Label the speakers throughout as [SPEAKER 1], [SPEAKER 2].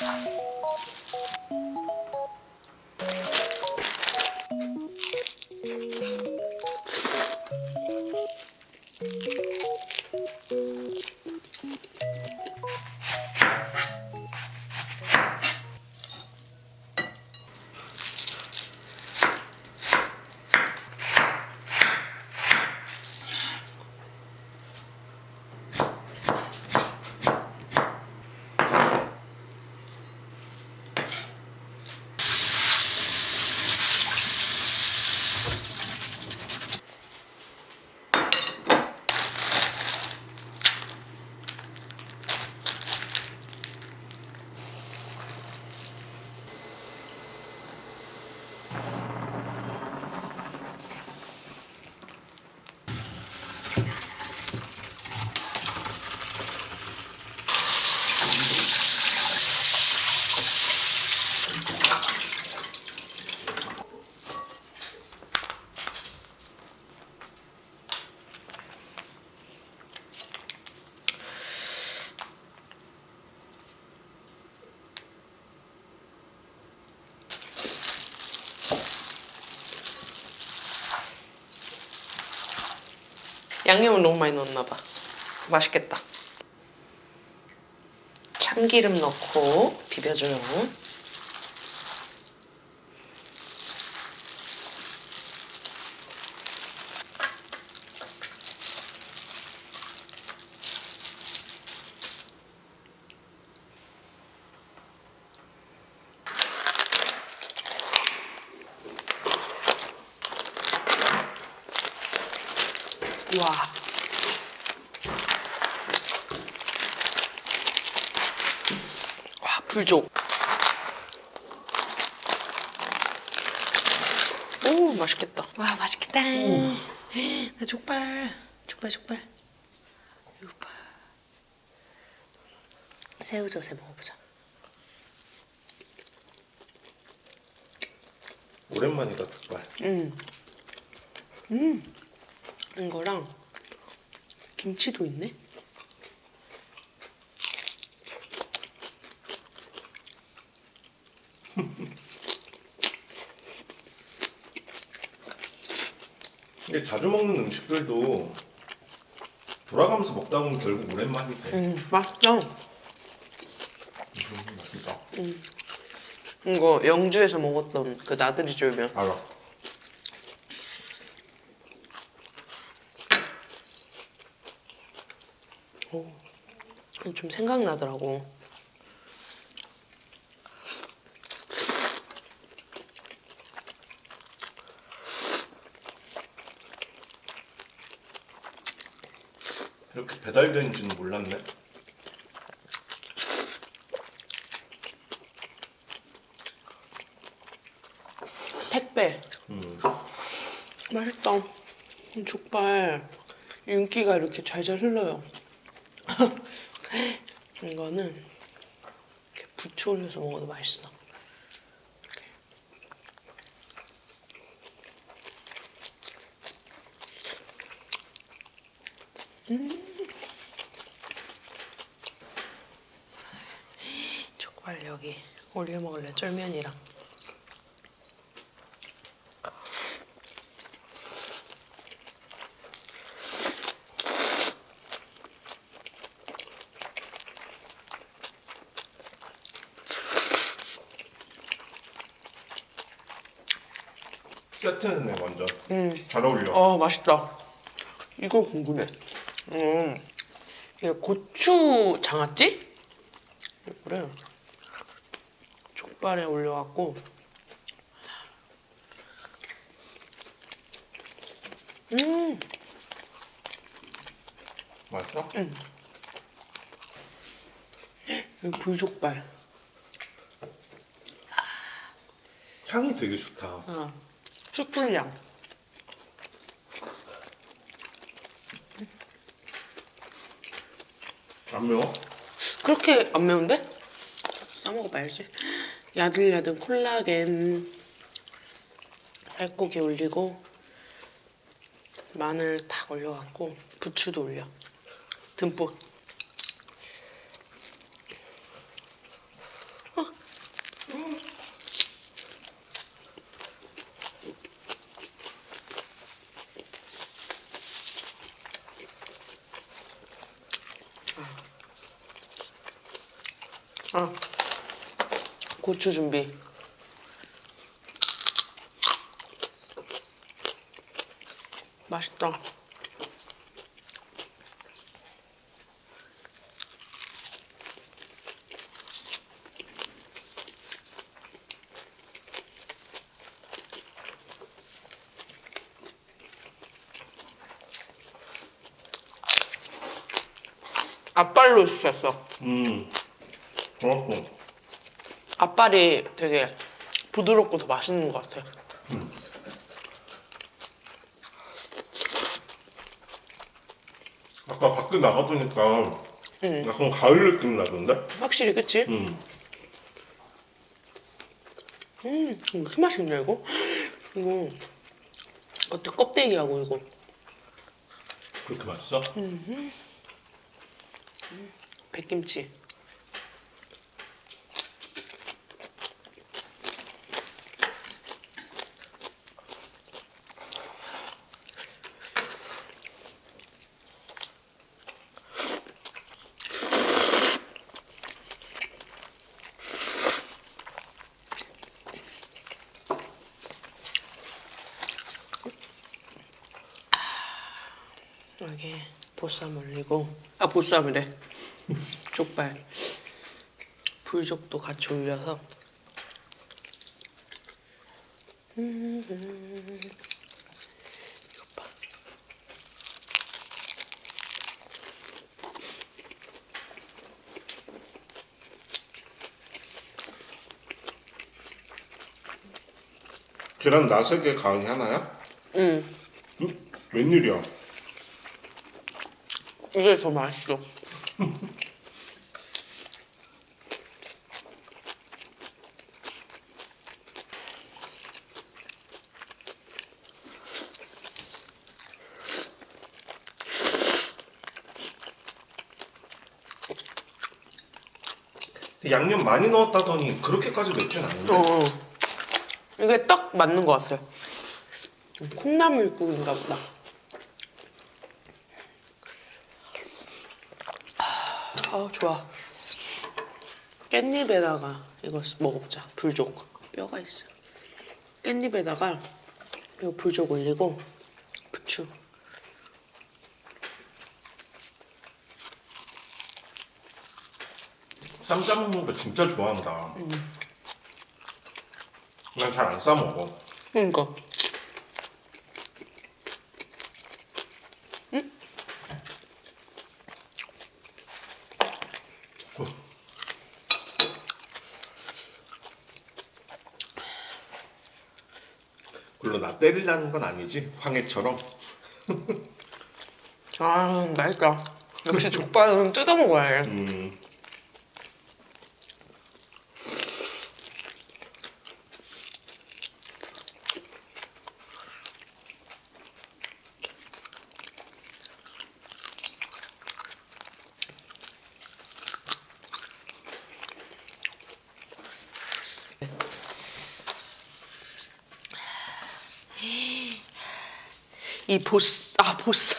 [SPEAKER 1] Bye. 양념을 너무 많이 넣었나 봐. 맛있겠다. 참기름 넣고 비벼줘요. 와. 와, 불족. 오, 맛있겠다. 와, 맛있겠다. 나 족발. 족발, 족발. 이거 봐. 새우젓에 먹어보자.
[SPEAKER 2] 오랜만이다 족발.
[SPEAKER 1] 음. 음. 이거랑 김치도 있네.
[SPEAKER 2] 이게 자주 먹는 음식들도 돌아가면서 먹다 보면 결국 오랜만이 돼.
[SPEAKER 1] 음, 맛있죠?
[SPEAKER 2] 음, 맛있다.
[SPEAKER 1] 이거 영주에서 먹었던 그 나들이 쫄면.
[SPEAKER 2] 알아.
[SPEAKER 1] 좀 생각나더라고.
[SPEAKER 2] 배달되는지는 몰랐네.
[SPEAKER 1] 택배.
[SPEAKER 2] 음.
[SPEAKER 1] 맛있다. 이 족발 윤기가 이렇게 잘잘 흘러요. 이거는 이렇게 부추 올려서 먹어도 맛있어. 음. 족발 여기 올려 먹을래 쫄면이랑.
[SPEAKER 2] 세트네 완전.
[SPEAKER 1] 음.
[SPEAKER 2] 잘 어울려.
[SPEAKER 1] 어 맛있다. 이거 궁금해. 음, 이게 고추 장아찌? 이거를 족발에 올려갖고 음,
[SPEAKER 2] 맛있어?
[SPEAKER 1] 이 불족발.
[SPEAKER 2] 향이 되게 좋다.
[SPEAKER 1] 어, 숯불향.
[SPEAKER 2] 안 매워?
[SPEAKER 1] 그렇게 안 매운데? 싸먹어봐야지. 야들야들 콜라겐 살코기 올리고 마늘 탁 올려갖고 부추도 올려. 듬뿍. 아, 고추 준비. 맛있다. 앞발로 주셨어.
[SPEAKER 2] 음. 좋았어.
[SPEAKER 1] 앞발이 되게 부드럽고 더 맛있는 것 같아.
[SPEAKER 2] 아까 밖에 나가보니까 약간 가을 느낌 나던데?
[SPEAKER 1] 확실히 그치?
[SPEAKER 2] 음.
[SPEAKER 1] 음, 이거 그 맛있냐 이거? 이거 겉에 껍데기하고 이거
[SPEAKER 2] 그렇게 맛있어?
[SPEAKER 1] 백김치. 여기 보쌈 올리고 아 보쌈이래 족발 불족도 같이 올려서 음, 이것 봐.
[SPEAKER 2] 계란 나세 개 가은이 하나야?
[SPEAKER 1] 응
[SPEAKER 2] 응? 웬일이야?
[SPEAKER 1] 이게 더 맛있어.
[SPEAKER 2] 양념 많이 넣었다더니 그렇게까지 맵진 않은데?
[SPEAKER 1] 어. 이게 딱 맞는 것 같아요. 콩나물국인가 보다 아 좋아. 깻잎에다가 이거 먹어보자. 불족. 뼈가 있어. 깻잎에다가 이거 불족 올리고 부추.
[SPEAKER 2] 쌈 싸먹는 거 진짜 좋아한다. 난잘 안 싸먹어.
[SPEAKER 1] 그러니까
[SPEAKER 2] 물론 나 때리려는 건 아니지. 황해처럼.
[SPEAKER 1] 아 맛있다 역시 족발은 뜯어 먹어야 해
[SPEAKER 2] 음.
[SPEAKER 1] 이 보스 아 보스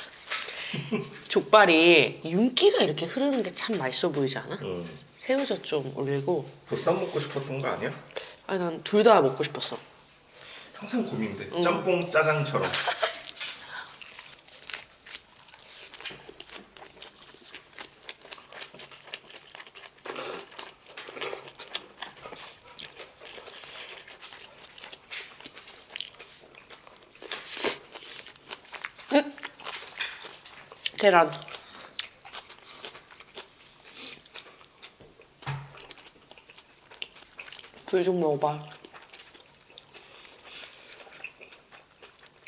[SPEAKER 1] 족발이 윤기가 이렇게 흐르는 게 참 맛있어 보이지 않아?
[SPEAKER 2] 음.
[SPEAKER 1] 새우젓 좀 올리고
[SPEAKER 2] 보쌈 먹고 싶었던 거 아니야?
[SPEAKER 1] 아니 난 둘 다 먹고 싶었어
[SPEAKER 2] 항상 고민돼. 짬뽕 짜장처럼.
[SPEAKER 1] 계란 굴좀 먹어봐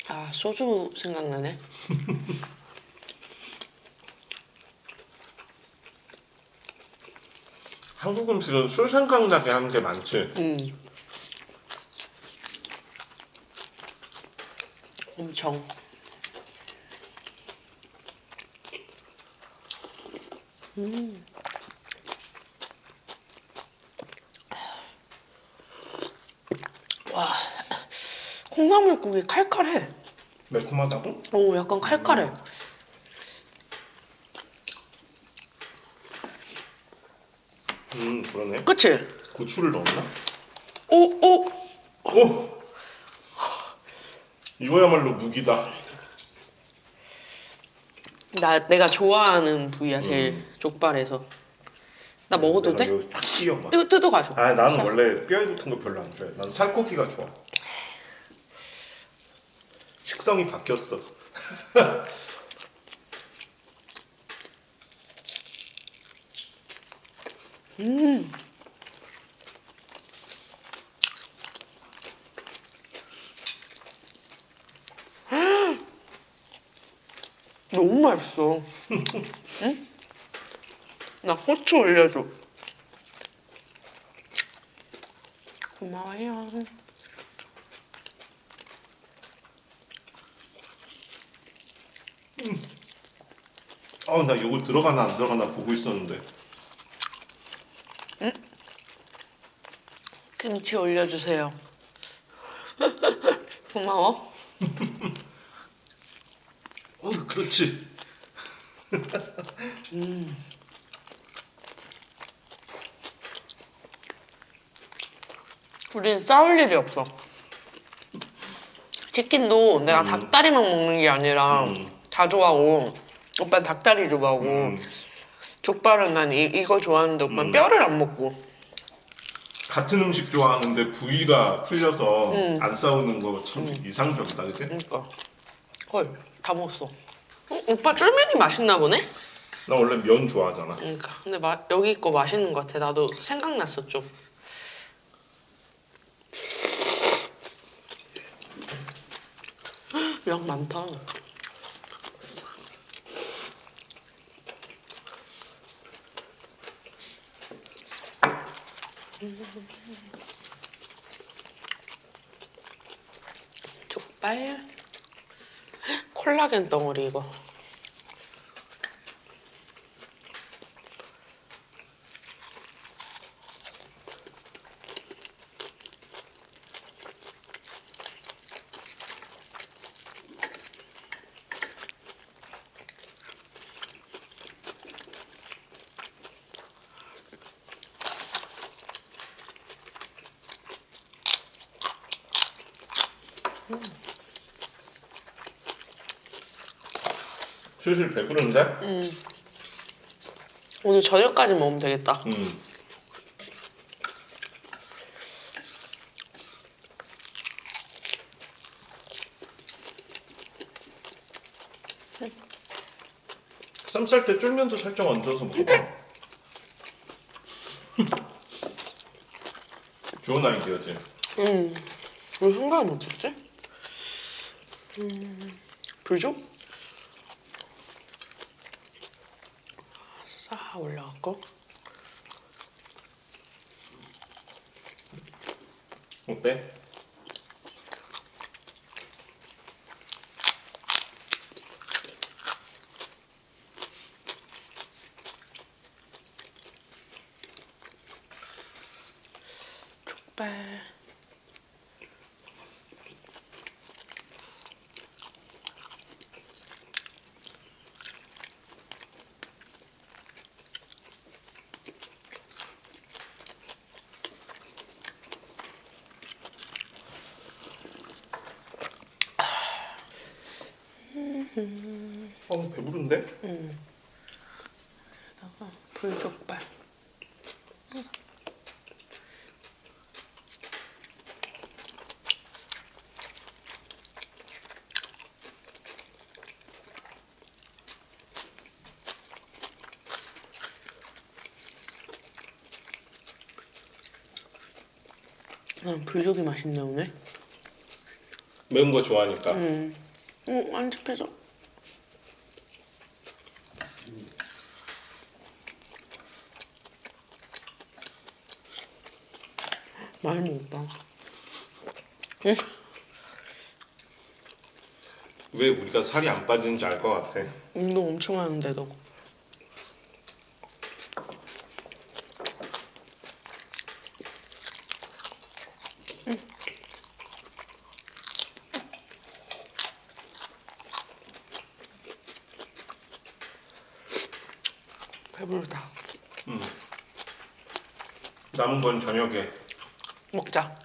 [SPEAKER 1] 아 소주 생각나네
[SPEAKER 2] 한국 음식은 술 생각나게 하는 게 많지.
[SPEAKER 1] 음. 엄청 음. 와 콩나물국이 칼칼해
[SPEAKER 2] 매콤하다고?
[SPEAKER 1] 오 약간 칼칼해
[SPEAKER 2] 음. 그러네.
[SPEAKER 1] 그치?
[SPEAKER 2] 고추를 넣었나?
[SPEAKER 1] 오, 오.
[SPEAKER 2] 오! 이거야말로 무기다.
[SPEAKER 1] 나 내가 좋아하는 부위야 제일 족발에서. 나 먹어도 돼?
[SPEAKER 2] 여기 딱 끼어 막.
[SPEAKER 1] 뜯 뜯어 가져.
[SPEAKER 2] 아 나는 원래 뼈 붙은 거 별로 안 좋아해. 난 살코기가 좋아. 식성이 바뀌었어.
[SPEAKER 1] 너무 맛있어. 응? 나 고추 올려줘. 고마워요.
[SPEAKER 2] 어나 이거 들어가나 안 들어가나 보고 있었는데.
[SPEAKER 1] 김치 올려주세요. 고마워.
[SPEAKER 2] 어 그렇지.
[SPEAKER 1] 우린 싸울 일이 없어. 치킨도 내가 닭다리만 먹는 게 아니라
[SPEAKER 2] 음.
[SPEAKER 1] 다 좋아하고 오빠는 닭다리 좋아하고
[SPEAKER 2] 음,
[SPEAKER 1] 족발은 난 이, 이거 좋아하는데 오빠는
[SPEAKER 2] 음.
[SPEAKER 1] 뼈를 안 먹고
[SPEAKER 2] 같은 음식 좋아하는데 부위가 틀려서
[SPEAKER 1] 음.
[SPEAKER 2] 안 싸우는 거 참 이상적이다, 그치?
[SPEAKER 1] 그러니까 헐 다 먹었어. 어, 오빠 쫄면이 맛있나 보네?
[SPEAKER 2] 나 원래 면 좋아하잖아.
[SPEAKER 1] 그러니까 근데 마, 여기 거 맛있는 것 같아. 나도 생각났어 좀. 양 많다. 족발 콜라겐 덩어리 이거.
[SPEAKER 2] 슬슬 배부른데?
[SPEAKER 1] 오늘 저녁까지 먹으면 되겠다.
[SPEAKER 2] 음. 쌈쌀 때 쫄면도 살짝 얹어서 먹어봐. 좋은 아이디어지.
[SPEAKER 1] 음, 왜 생각을 못했지? 음, 불족? 싹 올려갖고
[SPEAKER 2] 어때? 어 배부른데?
[SPEAKER 1] 여기다가 불족발 난 불족이 맛있네 오늘
[SPEAKER 2] 매운 거 좋아하니까.
[SPEAKER 1] 음. 어, 안 집혀져. 많이 먹었다.
[SPEAKER 2] 왜 우리가 살이 안 빠지는지 알 것 같아.
[SPEAKER 1] 운동 엄청 하는데도. 배부르다.
[SPEAKER 2] 음. 남은 건 저녁에
[SPEAKER 1] 먹자.